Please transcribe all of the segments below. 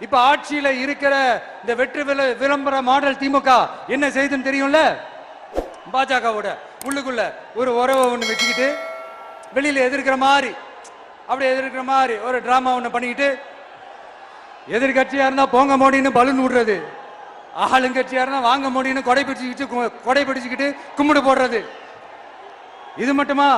இப்ப ஆட்சியில இருக்கிற இந்த வெற்றி விள- விளம்பர மாடல் திமுக என்ன செய்துன்னு தெரியும்ல? பாஜகவோட உள்ளுக்குள்ள ஒரு உறவை ஒண்ணு வச்சுக்கிட்டு வெளியில எதிர்க்கிற மாதிரி அப்படி எதிர்க்கிற மாதிரி ஒரு டிராமா ஒண்ணு பண்ணிக்கிட்டு எதிர்கட்சியா இருந்தா போங்க மோடின்னு பலூன் விடுறது ஆளுங்கட்சியா இருந்தா வாங்க மோடின்னு கொடை பிடிச்சிக்கிட்டு கு- கொடை பிடிச்சிக்கிட்டு கும்பிடு போடுறது. இது மட்டுமா?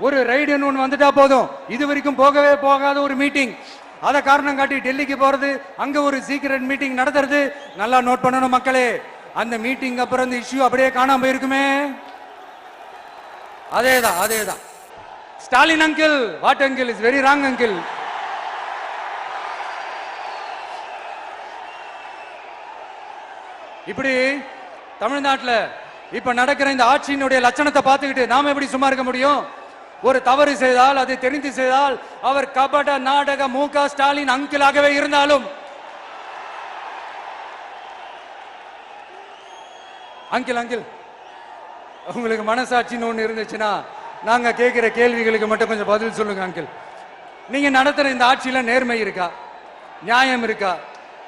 ஒரு ரைடுன்னு ஒன்று வந்துட்டா போதும். இது வரைக்கும் போகவே போகாத ஒரு மீட்டிங் அதை காரணம் காட்டி டெல்லிக்கு போறது அங்க ஒரு சீக்கிரட் மீட்டிங் நடத்துறது. நல்லா நோட் பண்ணணும் மக்களே. அந்த மீட்டிங் அப்புறம் இந்த இஷ்யூ அப்படியே காணாம போயிருக்குமே. அதேதான் அதேதான். Stalin uncle what uncle is very wrong uncle இப்படி தமிழ்நாட்டில் இப்ப நடக்கிற இந்த ஆட்சியினுடைய லட்சணத்தை பார்த்துக்கிட்டு நாம எப்படி சும்மா இருக்க முடியும்? ஒரு தவறு செய்தால் அதை தெரிந்து செய்தால் அவர் கபட நாடக மு க ஸ்டாலின் அங்கிளாகவே இருந்தாலும். அங்கிள் அங்கிள் உங்களுக்கு மனசாட்சின்னு ஒண்ணு இருந்துச்சுன்னா நாங்க கேட்கிற கேள்விகளுக்கு மட்டும் கொஞ்சம் பதில் சொல்லுங்க அங்கிள். நீங்க நடத்துற இந்த ஆட்சியில நேர்மை இருக்கா? நியாயம் இருக்கா?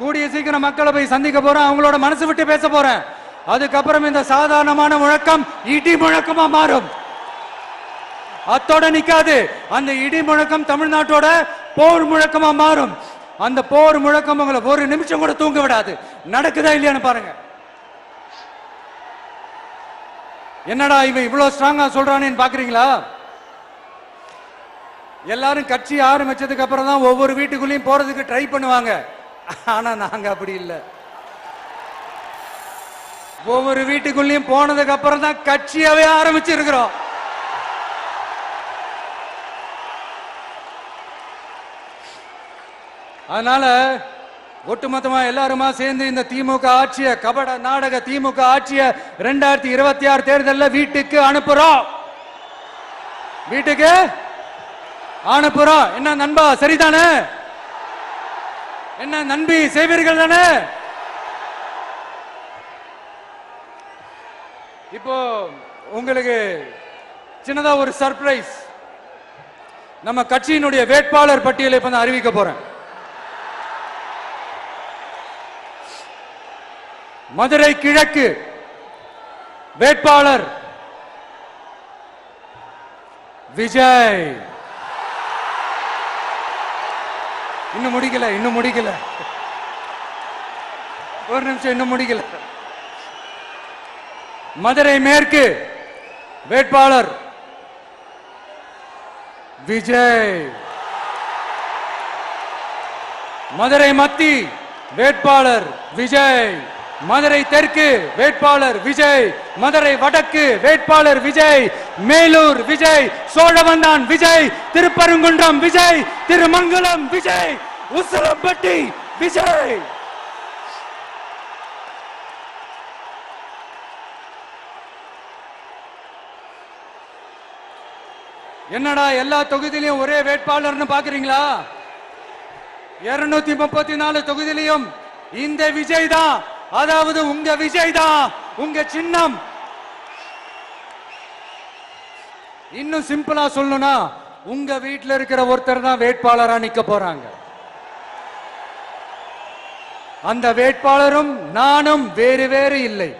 கூடிய சீக்கிரம் மக்களை போய் சந்திக்க போறேன். அவங்களோட மனசு விட்டு பேச போறேன். அதுக்கப்புறம் இந்த சாதாரணமான முழக்கம் இடி முழக்கமா மாறும். அத்தோட நிக்காது. அந்த இடி முழக்கம் தமிழ்நாட்டோட போர் முழக்கமா மாறும். அந்த போர் முழக்கம் உங்களை ஒரு நிமிஷம் கூட தூங்க விடாது. நடக்குதா இல்லையான்னு பாருங்க. என்னடா இவன் இவ்வளவு ஸ்ட்ராங்கா சொல்றானேன்னு பாக்குறீங்களா? எல்லாரும் கட்சி ஆரம்பிச்சதுக்கு அப்புறம் தான் ஒவ்வொரு வீட்டுக்குள்ளேயும் போறதுக்கு ட்ரை பண்ணுவாங்க. ஆனா நாங்க அப்படி இல்லை. ஒவ்வொரு வீட்டுக்குள்ளேயும் போனதுக்கு அப்புறம் தான் கட்சியாவே ஆரம்பிச்சிருக்கிறோம். அதனால ஒட்டுமொத்தமா எல்லாருமா சேர்ந்து இந்த திமுக ஆட்சிய கபட நாடக திமுக ஆட்சிய ரெண்டாயிரத்தி இருபத்தி ஆறு தேர்தலில் வீட்டுக்கு அனுப்புறோம். வீட்டுக்கு அனுப்புறோம். என்ன நண்பா சரிதானே? என்ன நண்பி செய்வீர்கள் தானே? இப்போ உங்களுக்கு சின்னதா ஒரு சர்ப்ரைஸ் நம்ம கட்சியினுடைய வேட்பாளர் பட்டியலை இப்ப நான் அறிவிக்க போறேன். மதுரை கிழக்கு வேட்பாளர் விஜய். இன்னும் முடிக்கல இன்னும் முடிக்கல. ஒரு நிமிஷம் இன்னும் முடிக்கல. மதுரை மேற்கு வேட்பாளர் விஜய். மதுரை மத்தி வேட்பாளர் விஜய். மதுரை தெற்கு வேட்பாளர் விஜய். மதுரை வடக்கு வேட்பாளர் விஜய். மேலூர் விஜய். சோழவந்தான் விஜய். திருப்பரங்குன்றம் விஜய். திருமங்கலம் விஜய். உசிலம்பட்டி விஜய். என்னடா எல்லா தொகுதியிலையும் ஒரே வேட்பாளர்னு பாக்குறீங்களா? இருநூத்தி முப்பத்தி நாலு தொகுதியிலையும் இந்த விஜய் தான் அதாவது உங்க விஜய் தான் உங்க சின்னம். இன்னும் சிம்பிளா சொல்லணும்னா உங்க வீட்டில் இருக்கிற ஒருத்தர் தான் வேட்பாளரா நிக்க போறாங்க. அந்த வேட்பாளரும் நானும் வேறு வேறு இல்லை.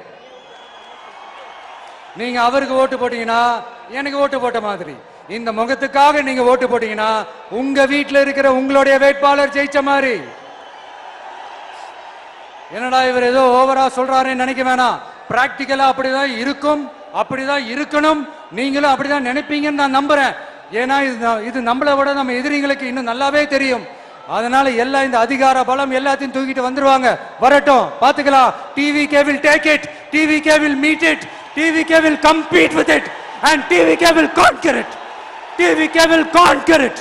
நீங்க அவருக்கு ஓட்டு போட்டீங்கன்னா எனக்கு ஓட்டு போட்ட மாதிரி. இந்த முகத்துக்காக நீங்க ஓட்டு போட்டீங்கன்னா உங்க வீட்டில் இருக்கிற உங்களுடைய வேட்பாளர் ஜெயிச்ச மாதிரி. என்னடா இவர் ஏதோ ஓவரா சொல்றாருன்னு நினைக்க வேணாம். பிராக்டிக்கலா அப்படிதான் இருக்கும் அப்படிதான் இருக்கணும். நீங்களும் அப்படிதான் நினைப்பீங்கன்னு நான் நம்புறேன். ஏன்னா இது ந- இது நம்மளை விட நம்ம எதிரிங்களுக்கு இன்னும் நல்லாவே தெரியும். அதனால எல்லாம் இந்த அதிகார பலம் எல்லாத்தையும் தூக்கிட்டு வந்துருவாங்க. வரட்டும். பாத்துக்கலாம் TV cable take it TV cable meet it TV cable compete with it and TV cable conquer it TV cable conquer it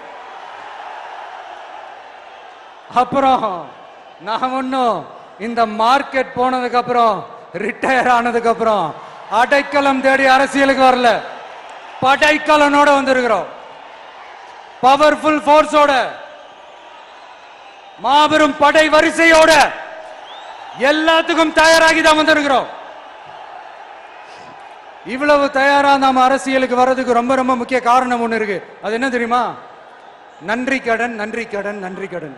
அப்புறம் நான் ஒன்னும் இந்த மார்க்கெட் போனதுக்கு அப்புறம் ரிட்டையர் ஆனதுக்கு அப்புறம் அடைக்கலம் தேடி அரசியலுக்கு வரல. படைக்கலனோட வந்திருக்கிறோம். பவர்ஃபுல் ஃபோர்ஸோட மாபெரும் படை வரிசையோட எல்லாத்துக்கும் தயாராகி தான் வந்திருக்கிறோம். இவ்வளவு தயாரா நாம அரசியலுக்கு வர்றதுக்கு ரொம்ப ரொம்ப முக்கிய காரணம் ஒண்ணு இருக்கு. அது என்ன தெரியுமா? நன்றி கடன் நன்றி கடன் நன்றி கடன்.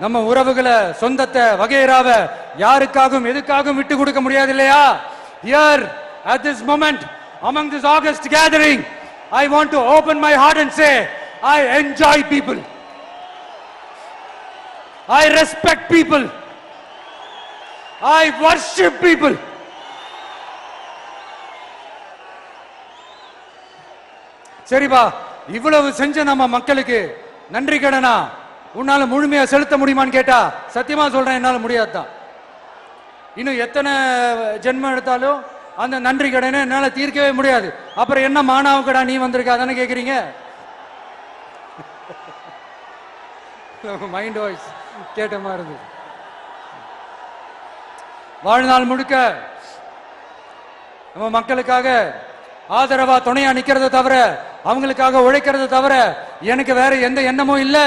நம்ம உறவுகளை சொந்தத்தை வகையராவ யாருக்காகவும் எதுக்காகவும் விட்டு கொடுக்க முடியாது இல்லையா here at this moment among this august gathering I want to open my heart and say I enjoy people I respect people I worship people சரிப்பா இவ்வளவு செஞ்ச நம்ம மக்களுக்கு நன்றி கடனா உன்னால முழுமையா செலுத்த முடியுமான்னு கேட்டா சத்தியமா சொல்றேன் என்னால முடியாதுதான். இன்னும் எத்தனை ஜென்மம் எடுத்தாலும் அந்த நன்றி கடனை என்னால தீர்க்கவே முடியாது. அப்புறம் என்ன மாணவ கடா நீ வந்திருக்க? அதானே கேக்குறீங்க? மைண்ட் வாய்ஸ் கேட்ட மாதிரி இருந்தது. வாழ்நாள் முழுக்க நம்ம மக்களுக்காக ஆதரவா துணையா நிக்கிறத தவிர அவங்களுக்காக உழைக்கிறத தவிர எனக்கு வேற எந்த எண்ணமும் இல்லை.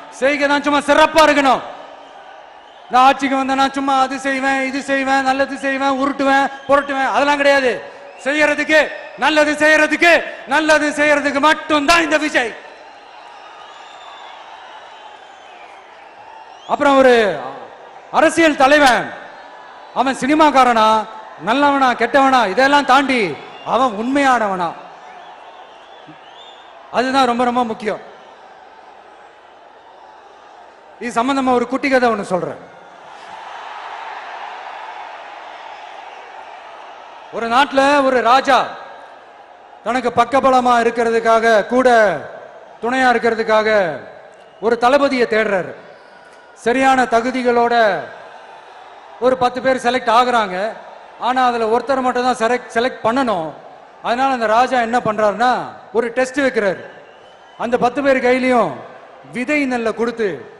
செய்கை தான் சும்மா சிறப்பா இருக்கணும். நான் ஆட்சிக்கு வந்தேன்னா சும்மா அது செய்வேன் இது செய்வேன் நல்லது செய்வேன் உருட்டுவேன் புரட்டுவேன். அதெல்லாம் கிடையாது. செய்யறதுக்கு நல்லது செய்யறதுக்கு நல்லது செய்யறதுக்கு மட்டும்தான் இந்த விஜய். அப்புறம் ஒரு அரசியல் தலைவன். அவன் சினிமாக்காரனா நல்லவனா கெட்டவனா இதெல்லாம் தாண்டி அவன் உண்மையானவனா. அதுதான் ரொம்ப ரொம்ப முக்கியம். இது சம்பந்தமா ஒரு குட்டி கதை ஒன்று சொல்றேன். ஒரு நாட்டில் ஒரு ராஜா தனக்கு பக்கபலமா இருக்கிறதுக்காக கூட துணையா இருக்கிறதுக்காக ஒரு தளபதியை தேடுறாரு. சரியான தகுதிகளோட ஒரு பத்து பேர் செலக்ட் ஆகுறாங்க. ஆனா அதுல ஒருத்தர் மட்டும் தான் செலக்ட் செலக்ட் பண்ணணும். அதனால அந்த ராஜா என்ன பண்றாருன்னா ஒரு டெஸ்ட் வைக்கிறாரு. அந்த பத்து பேர் கையிலையும் விதை நெல்லை கொடுத்து